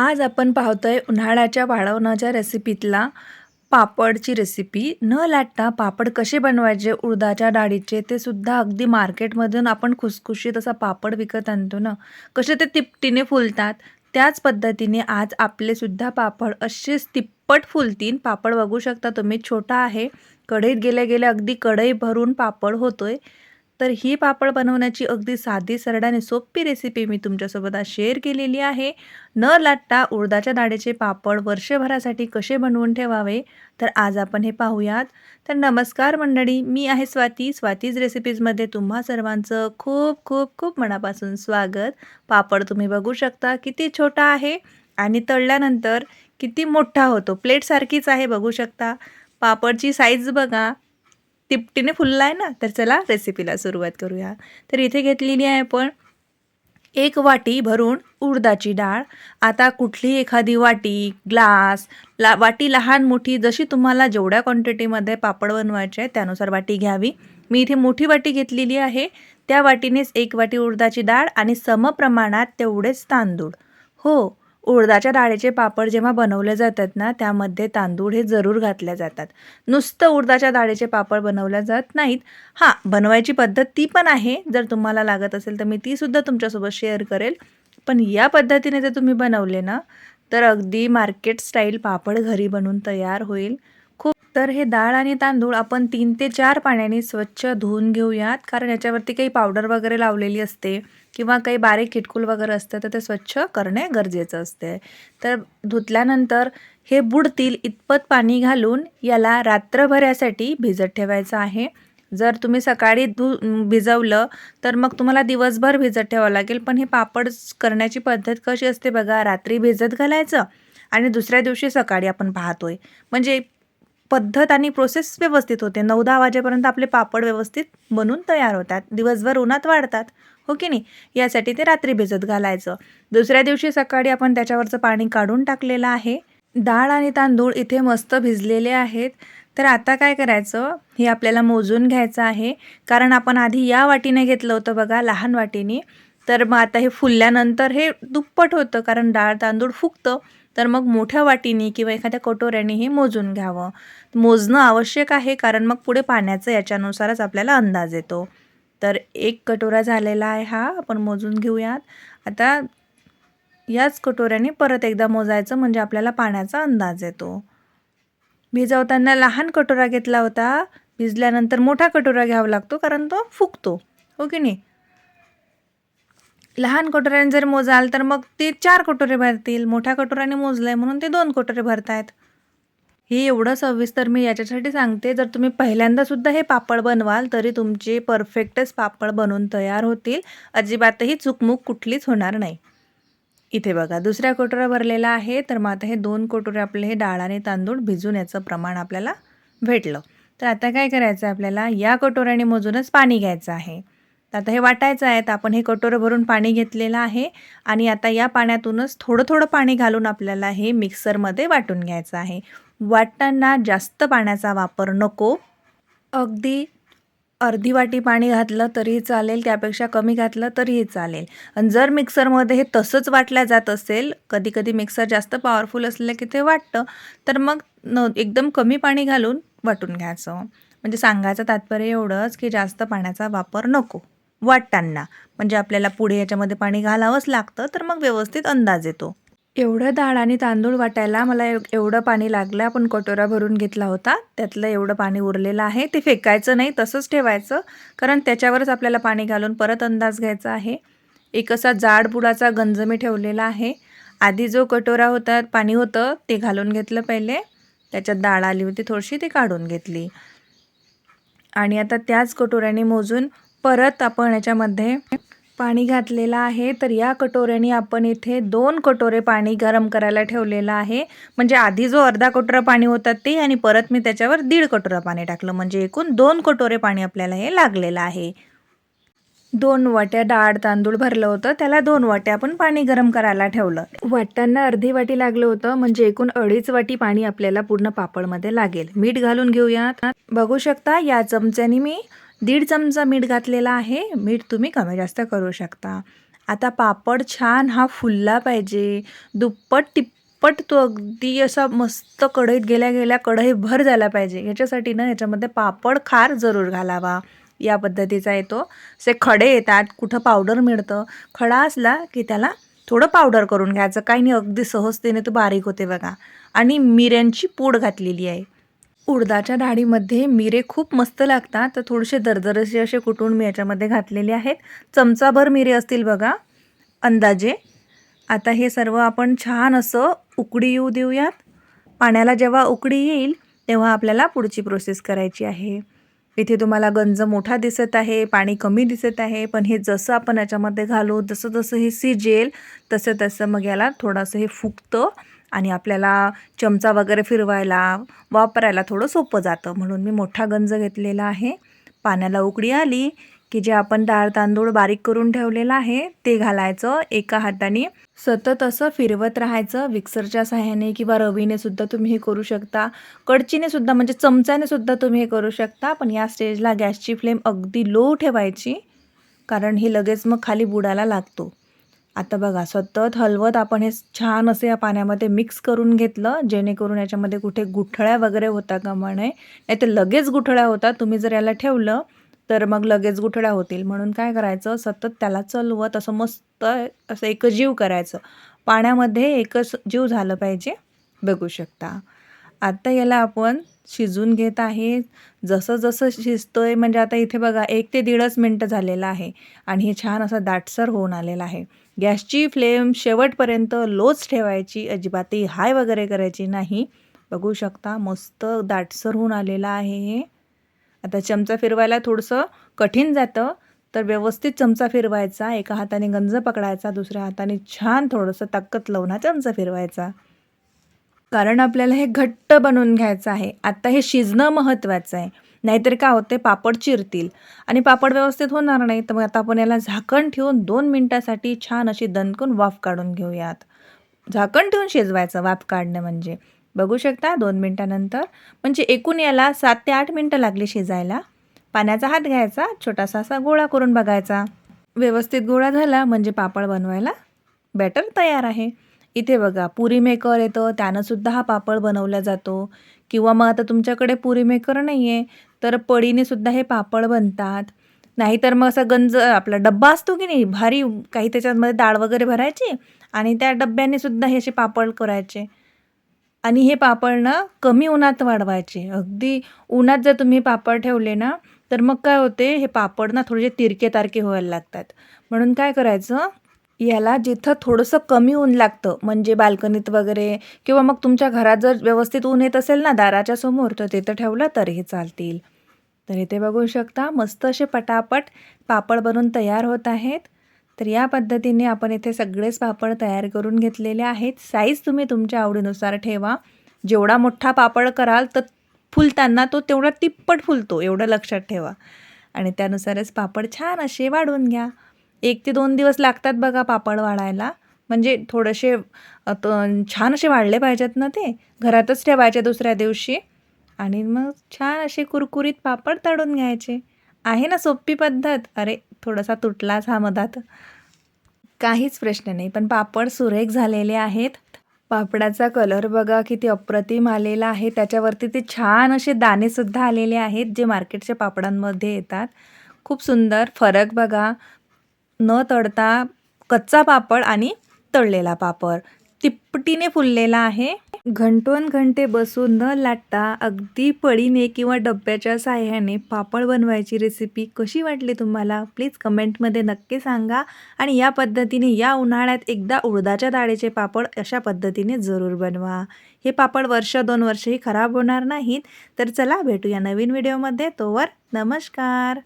आज आपण पाहतोय उन्हाळ्याच्या वाळवणाच्या रेसिपीतला पापडची रेसिपी. न लाटता पापड कसे बनवायचे उडदाच्या डाळीचे ते सुद्धा अगदी मार्केटमधून आपण खुसखुशीत असा पापड विकत आणतो ना. कसे ते तिपटीने फुलतात त्याच पद्धतीने आज आपलेसुद्धा पापड असेच तिप्पट फुलतील. पापड बघू शकता तुम्ही छोटा आहे. कढईत गेल्या गेल्या अगदी कढई भरून पापड होतोय. तर ही पापड बनवण्याची अगदी साधी सरळ आणि सोपी रेसिपी मी तुमच्यासोबत आज शेअर केलेली आहे. न लाटता उडदाच्या डाळीचे पापड वर्षभरासाठी कसे बनवून ठेवावे? तर आज आपण हे पाहूयात. तर नमस्कार मंडळी मी आहे स्वाती. स्वातीज रेसिपीजमध्ये तुम्हा सर्वांचं खूप खूप खूप मनापासून स्वागत. पापड तुम्ही बघू शकता किती छोटा आहे आणि तळल्यानंतर किती मोठा होतो. प्लेटसारखीच आहे बघू शकता. पापडची साईज बघा. तिपटीने फुलला आहे ना तर चला रेसिपीला सुरुवात करूया. तर इथे घेतलेली आहे आपण एक वाटी भरून उडदाची डाळ. आता कुठली एखादी वाटी ग्लास ला वाटी लहान मोठी जशी तुम्हाला जेवढ्या क्वांटिटीमध्ये पापड बनवायचे आहे त्यानुसार वाटी घ्यावी. मी इथे मोठी वाटी घेतलेली आहे. त्या वाटीनेच एक वाटी उडदाची डाळ आणि समप्रमाणात तेवढेच तांदूळ. हो उडदाच्या डाळीचे पापड जेव्हा बनवले जातात ना त्यामध्ये तांदूळ हे जरूर घातले जातात. नुसतं उडदाच्या डाळीचे पापड बनवल्या जात नाहीत. हां बनवायची पद्धत ती पण आहे. जर तुम्हाला लागत असेल तर मी तीसुद्धा तुमच्यासोबत शेअर करेल. पण या पद्धतीने जर तुम्ही बनवले ना तर अगदी मार्केट स्टाईल पापड घरी बनवून तयार होईल. खूप तर हे डाळ आणि तांदूळ आपण तीन ते चार पाण्याने स्वच्छ धुवून घेऊयात. कारण याच्यावरती काही पावडर वगैरे लावलेली असते. किंवा काही बारीक किटकुल वगैरे असतं तर ते स्वच्छ करणे गरजेचं असते. तर धुतल्यानंतर हे बुडतील इतपत पाणी घालून याला रात्रभरासाठी भिजत ठेवायचं आहे. जर तुम्ही सकाळी धु भिजवलं तर मग तुम्हाला दिवसभर भिजत ठेवावं लागेल. पण हे पापड करण्याची पद्धत कशी असते बघा रात्री भिजत घालायचं आणि दुसऱ्या दिवशी सकाळी आपण पाहतोय. म्हणजे पद्धत आणि प्रोसेस व्यवस्थित होते. नऊ दहा वाजेपर्यंत आपले पापड व्यवस्थित बनून तयार होतात. दिवसभर उन्हात वाढतात. हो की नाही? यासाठी ते रात्री भिजत घालायचं. दुसऱ्या दिवशी सकाळी आपण त्याच्यावरचं पाणी काढून टाकलेलं आहे. डाळ आणि तांदूळ इथे मस्त भिजलेले आहेत. तर आता काय करायचं? हे आपल्याला मोजून घ्यायचं आहे. कारण आपण आधी या वाटीने घेतलं होतं बघा लहान वाटीने. तर मग आता हे फुलल्यानंतर हे दुप्पट होतं कारण डाळ तांदूळ फुगतं. तर मग मोठ्या वाटीने किंवा एखाद्या कटोऱ्याने हे मोजून घ्यावं. मोजणं आवश्यक आहे कारण मग पुढे पाण्याचं याच्यानुसारच आपल्याला अंदाज येतो. तर एक कटोरा झालेला आहे हा आपण मोजून घेऊयात. आता याच कटोऱ्याने परत एकदा मोजायचं म्हणजे आपल्याला पाण्याचा अंदाज येतो. भिजवताना लहान कटोरा घेतला होता. भिजल्यानंतर मोठा कटोरा घ्यावा लागतो कारण तो फुगतो. हो की नाही? लहान कटोऱ्याने जर मोजाल तर मग ते चार कटोरे भरतील. मोठ्या कटोऱ्याने मोजलं आहे म्हणून ते दोन कटोरे भरतायत. हे एवढं सविस्तर मी याच्यासाठी सांगते. जर तुम्ही पहिल्यांदासुद्धा हे पापड बनवाल तरी तुमचे परफेक्टच पापड बनवून तयार होतील. अजिबातही चुकमुक कुठलीच होणार नाही. इथे बघा दुसऱ्या कोटोऱ्या भरलेला आहे तर मग आता हे दोन कटोरे आपले हे डाळ आणि तांदूळ भिजून याचं प्रमाण आपल्याला भेटलं. तर आता काय करायचं आहे आपल्याला? या कटोऱ्याने मोजूनच पाणी घ्यायचं आहे. तर आता हे वाटायचं आहे. तर आपण हे कटोरं भरून पाणी घेतलेलं आहे. आणि आता या पाण्यातूनच थोडं थोडं पाणी घालून आपल्याला हे मिक्सरमध्ये वाटून घ्यायचं आहे. वाटताना जास्त पाण्याचा वापर नको. अगदी अर्धी वाटी पाणी घातलं तरीही चालेल त्यापेक्षा कमी घातलं तरीही चालेल. आणि जर मिक्सरमध्ये हे तसंच वाटलं जात असेल कधी कधी मिक्सर जास्त पॉवरफुल असलं की ते वाटतं तर मग न एकदम कमी पाणी घालून वाटून घ्यायचं. म्हणजे सांगायचं तात्पर्य एवढंच की जास्त पाण्याचा वापर नको. वाटताना म्हणजे आपल्याला पुढे याच्यामध्ये पाणी घालावंच लागतं तर मग व्यवस्थित अंदाज येतो. एवढं डाळ आणि तांदूळ वाटायला मला एव एवढं पाणी लागलं. आपण कटोरा भरून घेतला होता. त्यातलं एवढं पाणी उरलेलं आहे. ते फेकायचं नाही तसंच ठेवायचं. कारण त्याच्यावरच आपल्याला पाणी घालून परत अंदाज घ्यायचा आहे. एक असा जाड बुडाचा गंज मी ठेवलेला आहे. आधी जो कटोरा होता पाणी होतं ते घालून घेतलं पहिले. त्याच्यात डाळ आली होती थोडीशी ती काढून घेतली. आणि आता त्याच कटोऱ्याने मोजून परत आपण याच्यामध्ये पाणी घातलेलं आहे तर या कटोऱ्याने आपण इथे दोन कटोरे पाणी गरम करायला ठेवलेलं आहे. म्हणजे आधी जो अर्धा कटोरा पाणी होता ते आणि परत मी त्याच्यावर दीड कटोरा पाणी टाकलं. म्हणजे एकूण दोन कटोरे पाणी आपल्याला हे लागलेलं आहे. दोन वाट्या डाळ तांदूळ भरलं होतं. त्याला दोन वाट्या आपण पाणी गरम करायला ठेवलं. वाटताना अर्धी वाटी लागलं होतं. म्हणजे एकूण अडीच वाटी पाणी आपल्याला पूर्ण पापडमध्ये लागेल. मीठ घालून घेऊयात. बघू शकता या चमच्याने मी दीड चमचा मीठ घातलेला आहे. मीठ तुम्ही कमी जास्त करू शकता. आता पापड छान हा फुलला पाहिजे. दुप्पट तिप्पट तो अगदी असा मस्त कढईत गेल्या गेल्या कढई भर झाला पाहिजे. याच्यासाठी ना याच्यामध्ये पापड खार जरूर घालावा. या पद्धतीचा येतो. असे खडे येतात. कुठं पावडर मिळतं. खडा असला की त्याला थोडं पावडर करून घ्यायचं. काही नाही अगदी सहजतेने तो बारीक होते बघा. आणि मिऱ्यांची पूड घातलेली आहे. उडदाच्या डाळीमध्ये मिरे खूप मस्त लागतात. तर थोडेसे दरदरसे असे कुटून मी याच्यामध्ये घातलेले आहेत. चमचाभर मिरे असतील बघा. अंदाजे. आता हे सर्व आपण छान असं उकडी येऊ देऊयात. पाण्याला जेव्हा उकडी येईल तेव्हा आपल्याला पुढची प्रोसेस करायची आहे. इथे तुम्हाला गंज मोठा दिसत आहे पाणी कमी दिसत आहे पण हे जसं आपण याच्यामध्ये घालू जसं जसं हे सिजेल तसं तसं मग याला थोडंसं हे फुगतं. आणि आपल्याला चमचा वगैरे फिरवायला वापरायला थोडं सोपं जातं. म्हणून मी मोठा गंज घेतलेला आहे. पाण्याला उकडी आली की जे आपण डाळ तांदूळ बारीक करून ठेवलेलं आहे ते घालायचं. एका हाताने सतत असं फिरवत राहायचं. मिक्सरच्या सहाय्याने किंवा रवीने सुद्धा तुम्ही हे करू शकता. कडचीने सुद्धा म्हणजे चमच्याने सुद्धा तुम्ही हे करू शकता. पण या स्टेजला गॅसची फ्लेम अगदी लो ठेवायची कारण हे लगेच मग खाली बुडायला लागतो. आता बघा सतत हलवत आपण हे छान असे या पाण्यामध्ये मिक्स करून घेतलं जेणेकरून याच्यामध्ये कुठे गुठळ्या वगैरे होता कामा नये. नाही तर लगेच गुठळ्या होतात तुम्ही जर याला ठेवलं तर मग लगेच गुठळ्या होतील. म्हणून काय करायचं सतत त्याला चलवत असं मस्त असं एकजीव करायचं. पाण्यामध्ये एकच जीव झालं पाहिजे बघू शकता. आता याला आपण शिजून घेत आहे. जसं जसं शिजतो आहे म्हणजे आता इथे बघा एक ते दीडच मिनटं झालेलं आहे. आणि हे छान असं दाटसर होऊन आलेलं आहे. गॅसची फ्लेम शेवटपर्यंत लोच ठेवायची अजिबातही हाय वगैरे करायची नाही. बघू शकता मस्त दाटसर होऊन आलेलं आहे हे. आता चमचा फिरवायला थोडंसं कठीण जातं तर व्यवस्थित चमचा फिरवायचा. एका हाताने गंज पकडायचा दुसऱ्या हाताने छान थोडंसं ताकद लावून हा चमचा फिरवायचा. कारण आपल्याला हे घट्ट बनवून घ्यायचं आहे. आत्ता हे शिजणं महत्त्वाचं आहे. नाहीतर काय होते पापड चिरतील. आणि पापड व्यवस्थित होणार नाही तर मग आता आपण याला झाकण ठेवून दोन मिनटासाठी छान अशी दणकून वाफ काढून घेऊयात. झाकण ठेवून शिजवायचं वाफ काढणं म्हणजे. बघू शकता दोन मिनटानंतर. म्हणजे एकूण याला सात ते आठ मिनटं लागली शिजायला. पाण्याचा हात घ्यायचा छोटासा असा गोळा करून बघायचा. व्यवस्थित गोळा झाला म्हणजे पापड बनवायला बॅटर तयार आहे. इथे बघा पुरी मेकर येतं त्यानंसुद्धा हा पापड बनवला जातो. किंवा मग आता तुमच्याकडे पुरी मेकर नाही आहे तर पडीने सुद्धा हे पापड बनतात. नाहीतर मग असा गंज आपला डब्बा असतो की नाही भारी काही त्याच्यामध्ये डाळ वगैरे भरायची आणि त्या डब्याने सुद्धा हे असे पापड करायचे. आणि हे पापड ना कमी उन्हात वाढवायचे. अगदी उन्हात जर तुम्ही पापड ठेवले ना तर मग काय होते हे पापड ना थोडेसे तिरके तारके व्हायला लागतात. म्हणून काय करायचं याला जिथं थोडंसं कमी ऊन लागतं म्हणजे बाल्कनीत वगैरे किंवा मग तुमच्या घरात जर व्यवस्थित ऊन येत असेल ना दाराच्या समोर तर तिथं ठेवलं तरीही चालतील. तर इथे बघू शकता मस्त असे पटापट पापड बनून तयार होत आहेत. तर या पद्धतीने आपण इथे सगळेच पापड तयार करून घेतलेले आहेत. साईज तुम्ही तुमच्या आवडीनुसार ठेवा. जेवढा मोठा पापड कराल तर फुलताना तो तेवढा तिप्पट फुलतो एवढं लक्षात ठेवा. आणि त्यानुसारच पापड छान असे वाढवून घ्या. एक ते दोन दिवस लागतात बघा पापड वाढायला. म्हणजे थोडेसे छान असे वाढले पाहिजेत ना ते. घरातच ठेवायचे दुसऱ्या दिवशी. आणि मग छान असे कुरकुरीत पापड तळून घ्यायचे. आहे ना सोपी पद्धत? अरे थोडासा तुटलाच हा मधात. काहीच प्रश्न नाही पण पापड सुरेख झालेले आहेत. पापडाचा कलर बघा किती अप्रतिम आलेला आहे. त्याच्यावरती ते छान असे दाणेसुद्धा आलेले आहेत जे मार्केटच्या पापडांमध्ये येतात. खूप सुंदर फरक बघा. न तळता कच्चा पापड आणि तळलेला पापड. तिपटीने फुललेला आहे. घंटोन घंटे बसून न लाटता अगदी पळीने किंवा डब्याच्या साह्याने पापड बनवायची रेसिपी कशी वाटली तुम्हाला? प्लीज कमेंटमध्ये नक्की सांगा. आणि या पद्धतीने या उन्हाळ्यात एकदा उडदाच्या डाळीचे पापड अशा पद्धतीने जरूर बनवा. हे पापड वर्ष दोन वर्षही खराब होणार नाहीत. तर चला भेटूया नवीन व्हिडिओमध्ये तोवर नमस्कार.